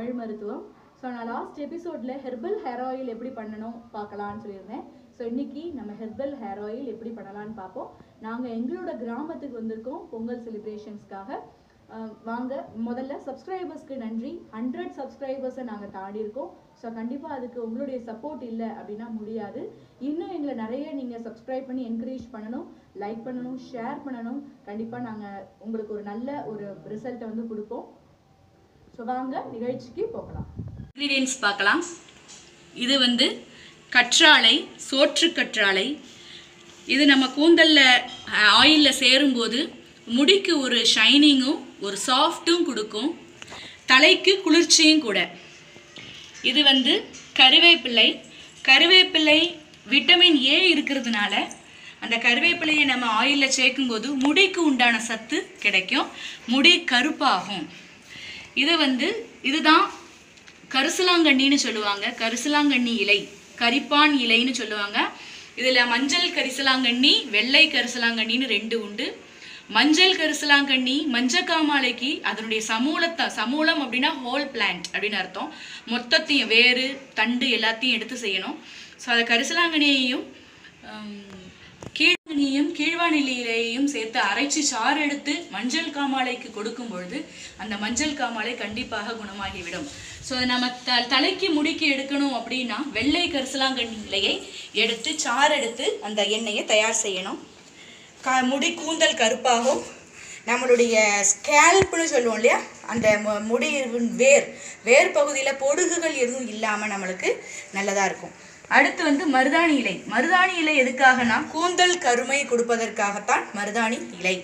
தமிழ் மருத்துவம். ஸோ நான் லாஸ்ட் எபிசோடில் ஹெர்பல் ஹேர் ஆயில் எப்படி பண்ணணும் பார்க்கலான்னு சொல்லியிருந்தேன். ஸோ இன்னைக்கு நம்ம ஹெர்பல் ஹேர் ஆயில் எப்படி பண்ணலான்னு பார்ப்போம். நாங்கள் எங்களோட கிராமத்துக்கு வந்திருக்கோம் பொங்கல் செலிப்ரேஷன்ஸ்க்காக வாங்க முதல்ல சப்ஸ்கிரைபர்ஸ்க்கு நன்றி. ஹண்ட்ரட் சப்ஸ்கிரைபர்ஸை நாங்கள் தாண்டி இருக்கோம் ஸோ கண்டிப்பாக அதுக்கு உங்களுடைய சப்போர்ட் இல்லை அப்படின்னா முடியாது. இன்னும் எங்களை நிறைய நீங்கள் சப்ஸ்கிரைப் பண்ணி என்கரேஜ் பண்ணணும் லைக் பண்ணணும் ஷேர் பண்ணணும். கண்டிப்பாக நாங்கள் உங்களுக்கு ஒரு நல்ல ஒரு ரிசல்ட்டை வந்து கொடுப்போம். ஸோ வாங்க நிகழ்ச்சிக்கு போகலாம். இன்க்ரீடியன்ஸ் பார்க்கலாம். இது வந்து கற்றாழை சோற்று கற்றாழை. இது நம்ம கூந்தலில் ஆயிலில் சேரும்போது முடிக்கு ஒரு ஷைனிங்கும் ஒரு சாஃப்ட்டும் கொடுக்கும். தலைக்கு குளிர்ச்சியும் கூட. இது வந்து கருவேப்பிள்ளை கருவேப்பிள்ளை விட்டமின் ஏ இருக்கிறதுனால அந்த கருவேப்பிலையை நம்ம ஆயிலில் சேர்க்கும்போது முடிக்கு உண்டான சத்து கிடைக்கும். முடி கருப்பாகும். இது வந்து இதுதான் கரிசலாங்கண்ணின்னு சொல்லுவாங்க. கரிசலாங்கண்ணி இலை. கரிப்பான் இலைன்னு சொல்லுவாங்க. இதில் மஞ்சள் கரிசலாங்கண்ணி வெள்ளை கரிசலாங்கண்ணின்னு ரெண்டு உண்டு. மஞ்சள் கரிசலாங்கண்ணி மஞ்சக்காமாலைக்கு அதனுடைய சமூலத்தை சமூலம் அப்படின்னா ஹோல் பிளான்ட் அப்படின்னு அர்த்தம். மொத்தத்தையும் வேறு தண்டு எல்லாத்தையும் எடுத்து செய்யணும். ஸோ அதை கரிசலாங்கண்ணியையும் கீழ்வானிலையிலேயும் சேர்த்து அரைச்சி சாறு எடுத்து மஞ்சள் காமாலைக்கு கொடுக்கும் பொழுது அந்த மஞ்சள் காமாலை கண்டிப்பாக குணமாகிவிடும். ஸோ நம்ம த தலைக்கு முடிக்கு எடுக்கணும் அப்படின்னா வெள்ளை கரிசலாங்கண்ணிலையை எடுத்து சாறு எடுத்து அந்த எண்ணெயை தயார் செய்யணும். க முடி கூந்தல் கருப்பாகும். நம்மளுடைய ஸ்கேல்ப்னு சொல்லுவோம் இல்லையா? அந்த முடி வேர் வேர் பகுதியில் பொடுகுகள் எதுவும் இல்லாமல் நம்மளுக்கு நல்லதாக இருக்கும். அடுத்து வந்து மருதாணி இலை. மருதாணி இலை எதுக்காகனா கூந்தல் கருமை கொடுப்பதற்காகத்தான் மருதாணி இலை.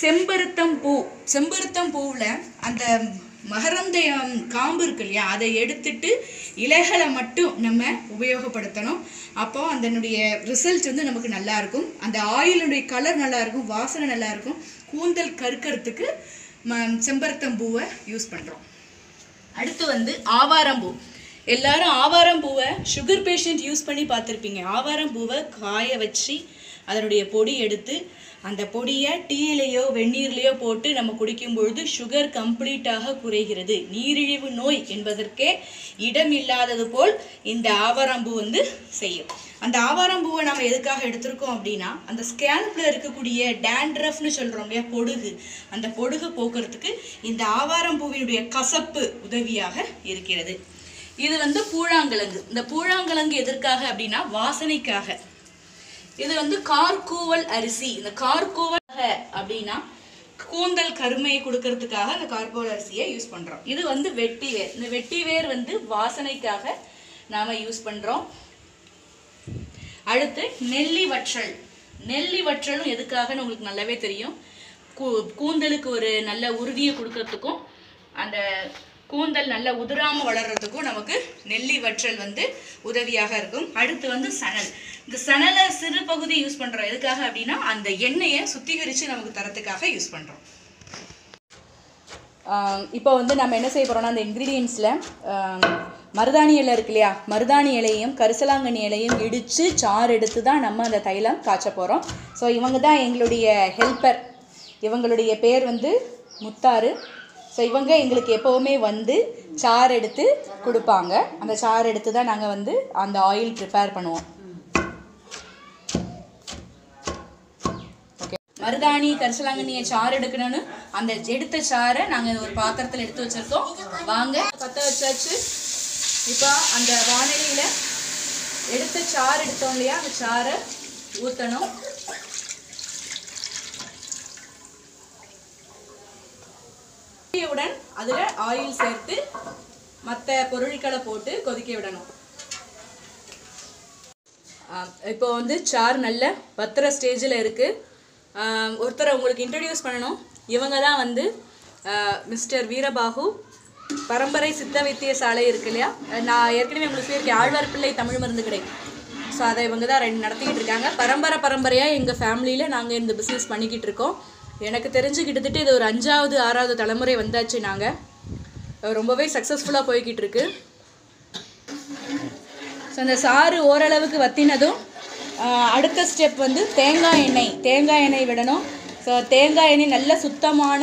செம்பருத்தம் பூ. செம்பருத்தம் பூவில் அந்த மகரந்தயம் காம்பு இருக்கு இல்லையா? அதை எடுத்துட்டு இலைகளை மட்டும் நம்ம உபயோகப்படுத்தணும். அப்போ அதனுடைய ரிசல்ட் வந்து நமக்கு நல்லா இருக்கும். அந்த ஆயிலுடைய கலர் நல்லா இருக்கும். வாசனை நல்லா இருக்கும். கூந்தல் கருக்கிறதுக்கு ம செம்பருத்தம் பூவை யூஸ் பண்ணுறோம் அடுத்து வந்து ஆவாரம்பூ எல்லாரும் ஆவாரம்பூவை சுகர் பேஷண்ட் யூஸ் பண்ணி பார்த்துருப்பீங்க. ஆவாரம் பூவை காய வச்சு அதனுடைய பொடி எடுத்து அந்த பொடியை டீயிலையோ வெந்நீர்லையோ போட்டு நம்ம குடிக்கும் பொழுது சுகர் கம்ப்ளீட்டாக குறைகிறது. நீரிழிவு நோய் என்பதற்கே இடம் இல்லாதது போல் இந்த ஆவாரம்பூ வந்து செய்யும். அந்த ஆவாரம்பூவை நம்ம எதுக்காக எடுத்திருக்கோம் அப்படின்னா அந்த ஸ்கேல்ப்ல இருக்கக்கூடிய டேண்ட்ரஃப்னு சொல்கிறோம் இல்லையா பொடுகு. அந்த பொடுகு போக்குறதுக்கு இந்த ஆவாரம்பூவினுடைய கசப்பு உதவியாக இருக்கிறது. இது வந்து பூழாங்கிழங்கு இந்த பூழாங்கிழங்கு எதற்காக அப்படின்னா வாசனைக்காக. இது வந்து கார்கூவல் அரிசி. இந்த கார்கூவல் அப்படின்னா கூந்தல் கருமையை கொடுக்கறதுக்காக அந்த கார்கோவல் அரிசியை யூஸ் பண்ணுறோம் இது வந்து வெட்டிவேர் இந்த வெட்டிவேர் வந்து வாசனைக்காக நாம யூஸ் பண்ணுறோம் அடுத்து நெல்லி வற்றல். நெல்லி வற்றலும் எதுக்காகன்னு உங்களுக்கு நல்லாவே தெரியும். கூ கூந்தலுக்கு ஒரு நல்ல உறுதியை கொடுக்கறதுக்கும் அந்த கூந்தல் நல்லா உதிராமல் வளர்றதுக்கும் நமக்கு நெல்லி வற்றல் வந்து உதவியாக இருக்கும். அடுத்து வந்து சணல். இந்த சணலை சிறு பகுதி யூஸ் பண்ணுறோம் எதுக்காக அப்படின்னா அந்த எண்ணெயை சுத்திகரித்து நமக்கு தரத்துக்காக யூஸ் பண்ணுறோம் இப்போ வந்து நம்ம என்ன செய்ய போகிறோம்னா அந்த இன்க்ரீடியன்ஸில் மருதாணி இலை இருக்கு இல்லையா? மருதாணி இலையும் கரிசலாங்கண்ணி இலையும் இடித்து சாறு எடுத்து தான் நம்ம அந்த தைலம் காய்ச்ச போகிறோம் ஸோ இவங்க தான் எங்களுடைய ஹெல்ப்பர் இவங்களுடைய பேர் வந்து முத்தாறு. ஸோ இவங்க எங்களுக்கு எப்போவுமே வந்து சாறு எடுத்து கொடுப்பாங்க. அந்த சாறு எடுத்து தான் நாங்கள் வந்து அந்த ஆயில் ப்ரிப்பேர் பண்ணுவோம். ஓகே மருதாணி கரிசலாங்கண்ணியை சாறு எடுக்கணும்னு அந்த எடுத்த சாறை நாங்கள் ஒரு பாத்திரத்தில் எடுத்து வச்சிருக்கோம். வாங்க பற்ற வச்சாச்சு. இப்போ அந்த வானிலையில் எடுத்த சாறு எடுத்தோம் இல்லையா? அந்த சாறை ஊற்றணும் கொதிக்கவுடன் அதில் ஆயில் சேர்த்து மற்ற பொருட்களை போட்டு கொதிக்க விடணும். இப்போ வந்து சார் நல்ல பத்திர ஸ்டேஜில் இருக்குது ஒருத்தரை உங்களுக்கு இன்ட்ரடியூஸ் பண்ணணும். இவங்க தான் வந்து மிஸ்டர் வீரபாகு. பரம்பரை சித்த வைத்திய சாலை இருக்கு இல்லையா? நான் ஏற்கனவே உங்களுக்கு சொல்லியிருக்கேன் ஆழ்வார் பிள்ளை தமிழ் மருந்து கடை. ஸோ அதை இவங்க தான் ரெண்டு நடத்திக்கிட்டு இருக்காங்க. பரம்பரை பரம்பரையாக எங்கள் ஃபேமிலியில் நாங்கள் இந்த பிஸ்னஸ் பண்ணிக்கிட்டு இருக்கோம். எனக்கு தெரிஞ்சு கிட்டத்தட்ட இது ஒரு அஞ்சாவது ஆறாவது தலைமுறை வந்தாச்சு நாங்கள் ரொம்பவே சக்ஸஸ்ஃபுல்லாக போய்கிட்டு இருக்கு ஸோ அந்த சாறு ஓரளவுக்கு வத்தினதும் அடுத்த ஸ்டெப் வந்து தேங்காய் எண்ணெய். தேங்காய் எண்ணெய் விடணும். ஸோ தேங்காய் எண்ணெய் நல்ல சுத்தமான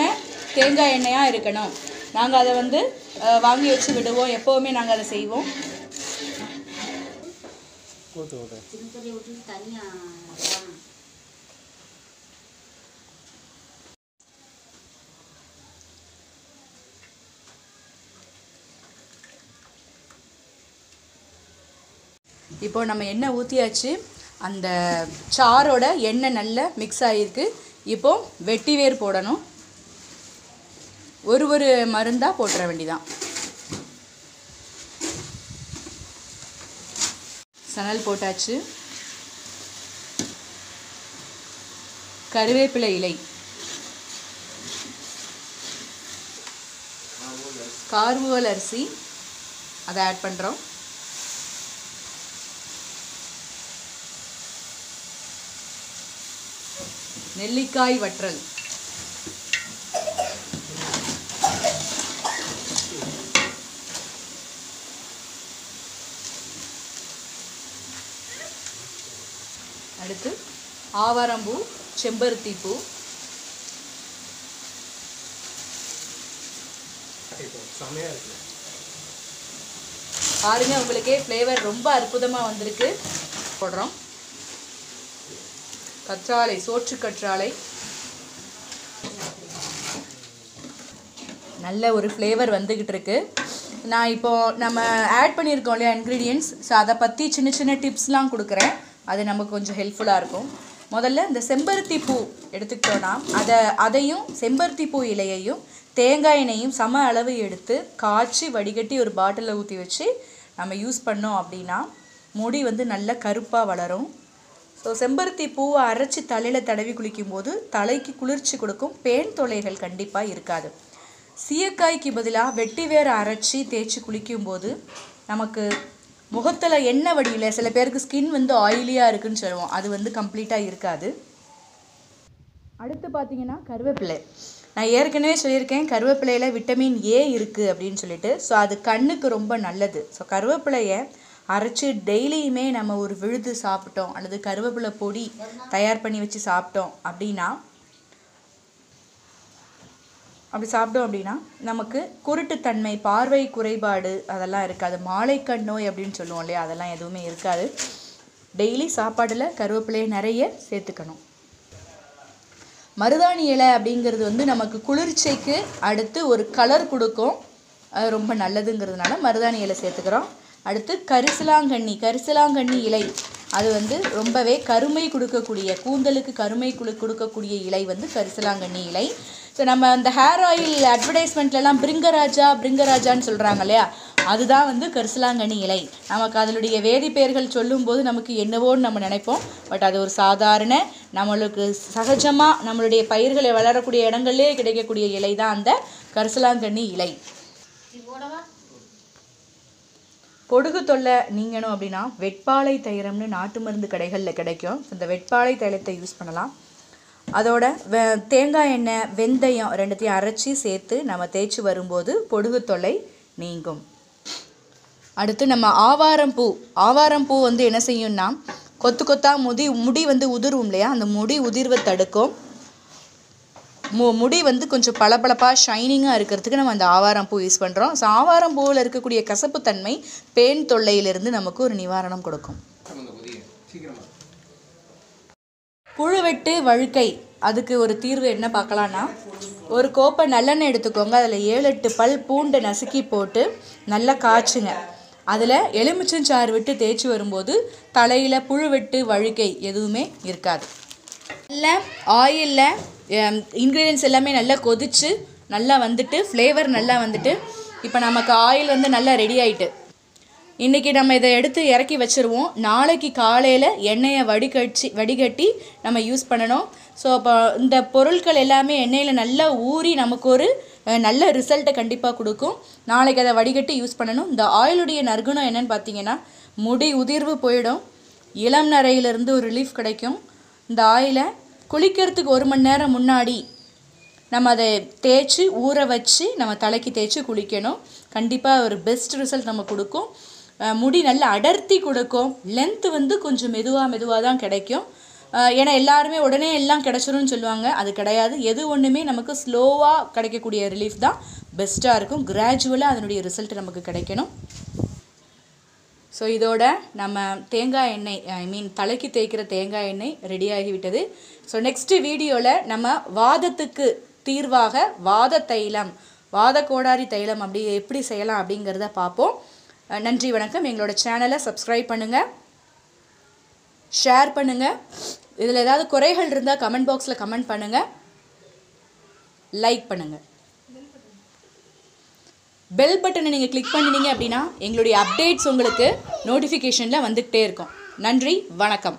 தேங்காய் எண்ணெயாக இருக்கணும். நாங்கள் அதை வந்து வாங்கி வச்சு விடுவோம். எப்போவுமே நாங்கள் அதை செய்வோம். இப்போது இப்போ நம்ம எண்ணெய் ஊற்றியாச்சு அந்த சாரோட எண்ணெய் நல்லா மிக்ஸ் ஆகிருக்கு இப்போ வெட்டி வேர் போடணும். ஒரு ஒரு மருந்தாக போட்டுற வேண்டிதான். சணல் போட்டாச்சு. கருவேப்பிலை இலை. கார்முவல் அரிசி. அதை ஆட் பண்ணுறோம் நெல்லிக்காய் வற்றல். அடுத்து ஆவாரம்பூ செம்பருத்தி பூ பாருங்க உங்களுக்கே ஃப்ளேவர் ரொம்ப அற்புதமாக வந்திருக்கு. போடுறோம். கற்றாழை சோற்று கற்றாழை. நல்ல ஒரு ஃப்ளேவர் வந்துக்கிட்டு இருக்கு நான் இப்போ நம்ம ஆட் பண்ணியிருக்கோம் இல்லையா இன்க்ரீடியன்ஸ் ஸோ அதை பற்றி சின்ன சின்ன டிப்ஸ்லாம் கொடுக்குறேன். அது நமக்கு கொஞ்சம் ஹெல்ப்ஃபுல்லாக இருக்கும். முதல்ல இந்த செம்பருத்தி பூ எடுத்துக்கிட்டோன்னா அதை அதையும் செம்பருத்தி பூ இலையையும் தேங்காய் எண்ணெயும் சம அளவு எடுத்து காய்ச்சி வடிகட்டி ஒரு பாட்டிலில் ஊற்றி வச்சு நம்ம யூஸ் பண்ணோம் அப்படின்னா முடி வந்து நல்ல கருப்பாக வளரும். ஸோ செம்பருத்தி பூவை அரைச்சி தலையில் தடவி குளிக்கும்போது தலைக்கு குளிர்ச்சி கொடுக்கும் பேன் தொலைகள் கண்டிப்பாக இருக்காது. சீயக்காய்க்கு பதிலாக வெட்டி வேற அரைச்சி தேய்ச்சி குளிக்கும்போது நமக்கு முகத்தில் எண்ணெய் வடியில் சில பேருக்கு ஸ்கின் வந்து ஆயிலியாக இருக்குன்னு சொல்லுவோம். அது வந்து கம்ப்ளீட்டாக இருக்காது. அடுத்து பார்த்தீங்கன்னா கருவேப்பிலை. நான் ஏற்கனவே சொல்லியிருக்கேன் கருவேப்பிலையில் விட்டமின் ஏ இருக்குது அப்படின்னு சொல்லிட்டு. ஸோ அது கண்ணுக்கு ரொம்ப நல்லது. ஸோ கருவேப்பிலையை அரைச்சி டெய்லியுமே நம்ம ஒரு விழுது சாப்பிட்டோம் அல்லது கருவேப்பிலை பொடி தயார் பண்ணி வச்சு சாப்பிட்டோம் அப்படின்னா அப்படி சாப்பிட்டோம் அப்படின்னா நமக்கு குருட்டுத்தன்மை பார்வை குறைபாடு அதெல்லாம் இருக்காது. மாலைக்கண் நோய் அப்படின்னு சொல்லுவோம் இல்லையா? அதெல்லாம் எதுவுமே இருக்காது. டெய்லி சாப்பாடில் கருவேப்பிலையை நிறைய சேர்த்துக்கணும். மருதாணி இலை அப்படிங்கிறது வந்து நமக்கு குளிர்ச்சிக்கு அடுத்து ஒரு கலர் கொடுக்கும். அது ரொம்ப நல்லதுங்கிறதுனால மருதாணி இலை சேர்த்துக்கிறோம். அடுத்து கரிசலாங்கண்ணி கரிசலாங்கண்ணி இலை. அது வந்து ரொம்பவே கருமை கொடுக்கக்கூடிய கூந்தலுக்கு கருமை குழு கொடுக்கக்கூடிய இலை வந்து கரிசலாங்கண்ணி இலை. ஸோ நம்ம அந்த ஹேர் ஆயில் அட்வர்டைஸ்மெண்ட்லலாம் பிரிங்கராஜா பிரிங்கராஜான்னு சொல்கிறாங்க இல்லையா? அதுதான் வந்து கரிசலாங்கண்ணி இலை. நமக்கு அதனுடைய வேதிப்பெயர்கள் சொல்லும்போது நமக்கு என்னவோன்னு நம்ம நினைப்போம். பட் அது ஒரு சாதாரண நம்மளுக்கு சகஜமாக நம்மளுடைய பயிர்களை வளரக்கூடிய இடங்கள்லேயே கிடைக்கக்கூடிய இலை தான் அந்த கரிசலாங்கண்ணி இலை. போடவா பொடுகு தொல்லை நீங்கணும் அப்படின்னா வெட்பாலை தைலம்னு நாட்டு மருந்து கடைகளில் கிடைக்கும். இந்த வெட்பாலை தைலத்தை யூஸ் பண்ணலாம். அதோட வெ தேங்காய் எண்ணெய் வெந்தயம் ரெண்டுத்தையும் அரைச்சி சேர்த்து நம்ம தேய்ச்சி வரும்போது பொடுகு தொல்லை நீங்கும். அடுத்து நம்ம ஆவாரம் பூ. ஆவாரம் பூ வந்து என்ன செய்யும்னா கொத்து கொத்தா முடி முடி வந்து உதிர்வும் இல்லையா? அந்த முடி உதிர்வை தடுக்கும். மு முடி வந்து கொஞ்சம் பளபளப்பாக ஷைனிங்காக இருக்கிறதுக்கு நம்ம அந்த ஆவாரம் பூ யூஸ் பண்ணுறோம் ஸோ ஆவாரம் பூவில் இருக்கக்கூடிய கசப்புத்தன்மை பேன் தொல்லையிலிருந்து நமக்கு ஒரு நிவாரணம் கொடுக்கும். புழுவெட்டு வழுக்கை. அதுக்கு ஒரு தீர்வு என்ன பார்க்கலான்னா ஒரு கோப்பை நல்லெண்ணெய் எடுத்துக்கோங்க. அதில் ஏழு எட்டு பல் பூண்டை நசுக்கி போட்டு நல்லா காய்ச்சுங்க. அதில் எலுமிச்சஞ்சாறு விட்டு தேய்ச்சி வரும்போது தலையில் புழுவெட்டு வழுக்கை எதுவுமே இருக்காது. நல்ல ஆயிலில் இன்க்ரீடியன்ஸ் எல்லாமே நல்லா கொதிச்சு நல்லா வந்துட்டு ஃப்ளேவர் நல்லா வந்துட்டு இப்போ நமக்கு ஆயில் வந்து நல்லா ரெடி ஆகிட்டு இன்றைக்கி நம்ம இதை எடுத்து இறக்கி வச்சுருவோம். நாளைக்கு காலையில் எண்ணெயை வடிகட்சி வடிகட்டி நம்ம யூஸ் பண்ணணும். ஸோ அப்போ இந்த பொருட்கள் எல்லாமே எண்ணெயில் நல்லா ஊறி நமக்கு ஒரு நல்ல ரிசல்ட்டை கண்டிப்பாக கொடுக்கும். நாளைக்கு அதை வடிகட்டி யூஸ் பண்ணணும். இந்த ஆயிலுடைய நற்குணம் என்னென்னு பார்த்தீங்கன்னா முடி உதிர்வு போயிடும். இளம் நரையிலிருந்து ஒரு ரிலீஃப் கிடைக்கும். இந்த ஆயிலை குளிக்கிறதுக்கு ஒரு மணி நேரம் முன்னாடி நம்ம அதை தேய்ச்சி ஊற வச்சு நம்ம தலைக்கு தேய்ச்சி குளிக்கணும். கண்டிப்பாக ஒரு பெஸ்ட் ரிசல்ட் நம்ம கொடுக்கும். முடி நல்லா அடர்த்தி கொடுக்கும். லென்த்து வந்து கொஞ்சம் மெதுவாக மெதுவாக தான் கிடைக்கும். ஏன்னா எல்லாருமே உடனே எல்லாம் கிடச்சிரும்னு சொல்லுவாங்க. அது கிடையாது. எது ஒன்றுமே நமக்கு ஸ்லோவாக கிடைக்கக்கூடிய ரிலீஃப் தான். பெஸ்ட்டாக இருக்கும். கிராஜுவலாக அதனுடைய ரிசல்ட் நமக்கு கிடைக்கணும். ஸோ இதோட நம்ம தேங்காய் எண்ணெய் ஐ மீன் தலைக்கு தேய்க்கிற தேங்காய் எண்ணெய் ரெடி ஆகிவிட்டது. ஸோ நெக்ஸ்ட் வீடியோவில் நம்ம வாதத்துக்கு தீர்வாக வாத தைலம் வாத கோடாரி தைலம் அப்படி எப்படி செய்யலாம் அப்படிங்கிறத பார்ப்போம். நன்றி வணக்கம். எங்களோட சேனலை சப்ஸ்கிரைப் பண்ணுங்கள் ஷேர் பண்ணுங்கள் இதில் ஏதாவது குறைகள் இருந்தால் கமெண்ட் பாக்ஸில் கமெண்ட் பண்ணுங்கள் லைக் பண்ணுங்கள் பெல் பட்டனை நீங்கள் கிளிக் பண்ணினீங்க அப்படின்னா எங்களுடைய அப்டேட்ஸ் உங்களுக்கு நோட்டிஃபிகேஷனில் வந்துக்கிட்டே இருக்கும். நன்றி வணக்கம்.